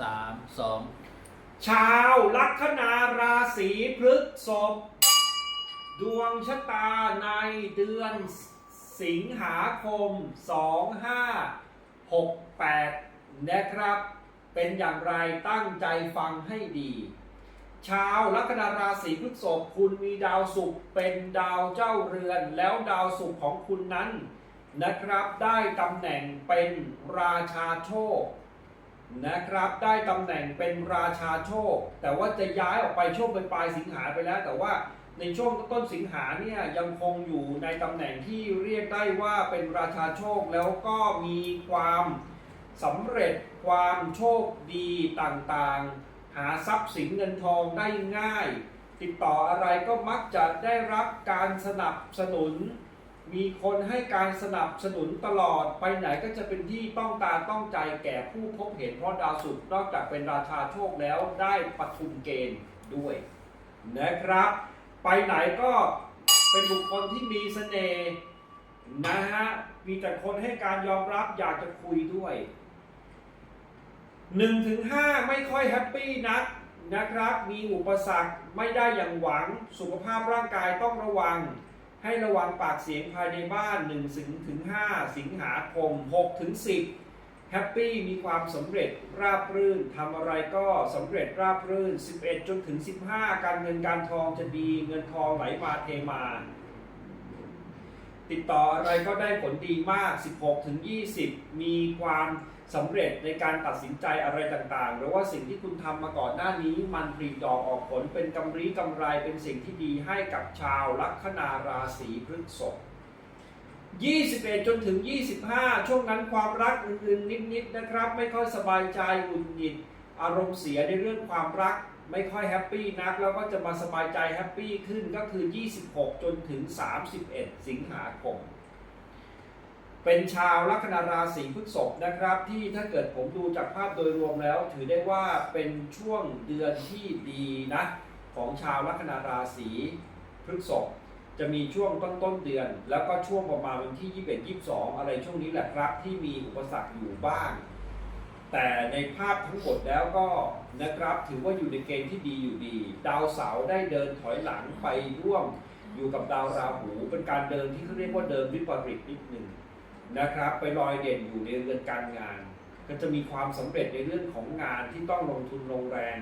สามสองชาวลัคนาราศีพฤษภดวงชะตาในเดือนสิงหาคม 2568 นะครับ เป็นอย่างไรตั้งใจฟังให้ดี ชาวลัคนาราศีพฤษภคุณมีดาวศุกร์เป็นดาวเจ้าเรือนแล้วดาวศุกร์ของคุณนั้นนะครับ ได้ตำแหน่งเป็นราชาโชค นะครับได้ตำแหน่งเป็นราชาโชค แต่ว่าจะย้ายออกไปช่วงปลายสิงหาไปแล้ว แต่ว่าในช่วงต้นสิงหาเนี่ยยังคงอยู่ในตำแหน่งที่เรียกได้ว่าเป็นราชาโชคแล้วก็มีความสำเร็จความโชคดีต่างๆ หาทรัพย์สินเงินทองได้ง่าย ติดต่ออะไรก็มักจะได้รับการสนับสนุน มีคนให้การสนับสนุนตลอดไปไหนก็จะเป็นที่ต้องตาต้องใจแก่ผู้พบเห็นเพราะดาวศุกร์นอกจากเป็นราชาโชคแล้วได้ปทุมเกณฑ์ด้วยนะครับ ไปไหนก็เป็นบุคคลที่มีเสน่ห์นะฮะมีแต่คนให้การยอมรับอยากจะคุยด้วย1นถึงหไม่ค่อยแฮปปี้นักนะครับ มีอุปสรรคไม่ได้อย่างหวังสุขภาพร่างกายต้องระวัง ให้ระวังปากเสียงภายในบ้าน 1 ถึงถึง5สิงหาคม6ถึง10แฮปปี้มีความสำเร็จราบรื่นทำอะไรก็สำเร็จราบรื่น 11 จนถึง 15 การเงินการทองจะดีเงินทองไหลมาเทมา ติดต่ออะไรก็ได้ผลดีมาก 16 ถึง 20 มีความสำเร็จในการตัดสินใจอะไรต่างๆ หรือว่าสิ่งที่คุณทำมาก่อนหน้านี้ มันปลีดอกออกผลเป็นกำไรกำไรเป็นสิ่งที่ดีให้กับชาวลัคนาราศีพฤษภ21 จนถึง 25 ช่วงนั้นความรักอื่นๆ นิดๆ นะครับ ไม่ค่อยสบายใจหงุดหงิด อารมณ์เสียในเรื่องความรักไม่ค่อยแฮปปี้นักแล้วก็จะมาสบายใจแฮปปี้ขึ้นก็คือ 26 จนถึง 31 สิงหาคม เป็นชาวลัคนาราศีพฤษภนะครับ ที่ถ้าเกิดผมดูจากภาพโดยรวมแล้ว ถือได้ว่าเป็นช่วงเดือนที่ดีนะ ของชาวลัคนาราศีพฤษภจะมีช่วงต้นต้นๆเดือน แล้วก็ช่วงประมาณวันที่ 21 22 อะไรช่วงนี้แหละครับ ที่มีอุปสรรคอยู่บ้าง แต่ในภาพทั้งหมดแล้วก็นะครับถือว่าอยู่ในเกณฑ์ที่ดีอยู่ดี ดาวเสาร์ได้เดินถอยหลังไปร่วมอยู่กับดาวราหู เป็นการเดินที่เขาเรียกว่าเดินวิปริตนิดหนึ่งนะครับ ไปลอยเด่นอยู่ในเรือนการงาน ก็จะมีความสำเร็จในเรื่องของงานที่ต้องลงทุนลงแรง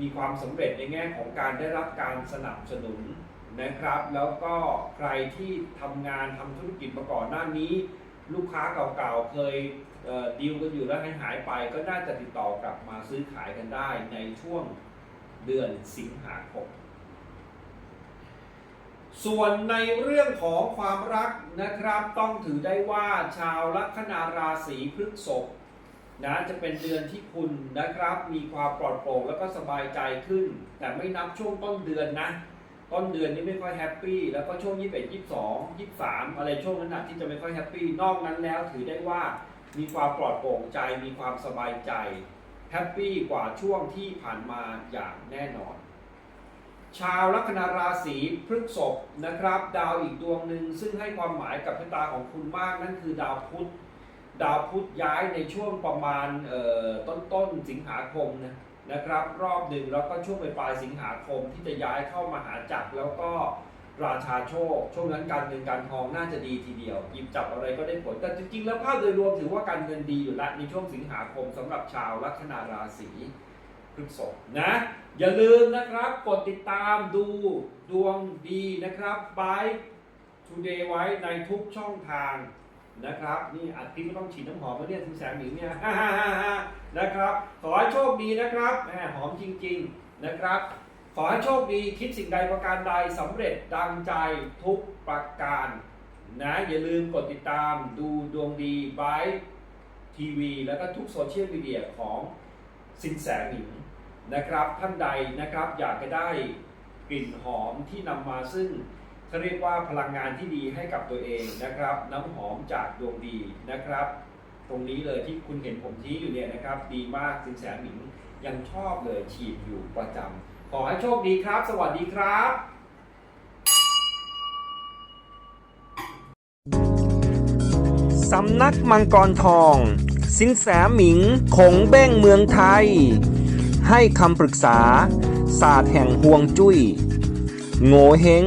มีความสำเร็จในแง่ของการได้รับการสนับสนุนนะครับ แล้วก็ใครที่ทำงานทำธุรกิจมาก่อนหน้านี้ ลูกค้าเก่าๆ เคยเดีลกันอยู่แล้วให้หายไปก็น่าจะติดต่อกลับมาซื้อขายกันได้ในช่วงเดือนสิงหาคมส่วนในเรื่องของความรักนะครับต้องถือได้ว่าชาวลัคนาราศีพฤษภนะจะเป็นเดือนที่คุณนะครับ มีความปลอดโปร่งแล้วก็สบายใจขึ้น แต่ไม่นับช่วงต้นเดือนนะ ต้นเดือนนี้ไม่ค่อยแฮปปี้แล้วก็ช่วง 21 22 23 อะไรช่วงนั้นนะที่จะไม่ค่อยแฮปปี้นอกนั้นแล้วถือได้ว่ามีความปลอดโปร่งใจมีความสบายใจแฮปปี้กว่าช่วงที่ผ่านมาอย่างแน่นอน ชาวลัคนาราศีพฤษภนะครับ ดาวอีกดวงหนึ่งซึ่งให้ความหมายกับชะตาของคุณมากนั่นคือดาวพุธดาวพุธย้ายในช่วงประมาณต้นต้นสิงหาคมนะ นะครับ รอบหนึ่งแล้วก็ช่วงปลายสิงหาคมที่จะย้ายเข้ามาหาจักรแล้วก็ราชาโชค ช่วงนั้นการเงินการทองน่าจะดีทีเดียว หยิบจับอะไรก็ได้ผล แต่จริงๆ แล้วภาพโดยรวมถือว่าการเงินดีอยู่ล้วในช่วงสิงหาคมสำหรับชาวลัคนาราศีพฤษภนะ อย่าลืมนะครับกดติดตามดูดวงดีนะครับบาย Today ไว้ในทุกช่องทาง นะครับ นี่อัดคลิปไม่ต้องฉีดน้ำหอมมาเนี่ยถึงแสงหมิวเนี่ยนะครับขอให้โชคดีนะครับแหมหอมจริง ๆนะครับ ขอให้โชคดีคิดสิ่งใดประการใดสำเร็จดังใจทุกประการนะอย่าลืมกดติดตามดูดวงดีบายทีวีแล้วก็ทุกโซเชียลมีเดียของสินแสหมิงนะครับ ท่านใดนะครับอยากจะได้กลิ่นหอมที่นำมาซึ่ง เขาเรียกว่าพลังงานที่ดีให้กับตัวเองนะครับ น้ำหอมจากดวงดีนะครับ ตรงนี้เลยที่คุณเห็นผมชี้อยู่เนี่ยนะครับ ดีมากสินแสหมิงยังชอบเลยฉีดอยู่ประจำขอให้โชคดีครับ สวัสดีครับสำนักมังกรทอง สินแสหมิงคงเบ้งเมืองไทย ให้คำปรึกษา ศาสตร์แห่งห่วงจุย้ย โง่เฮง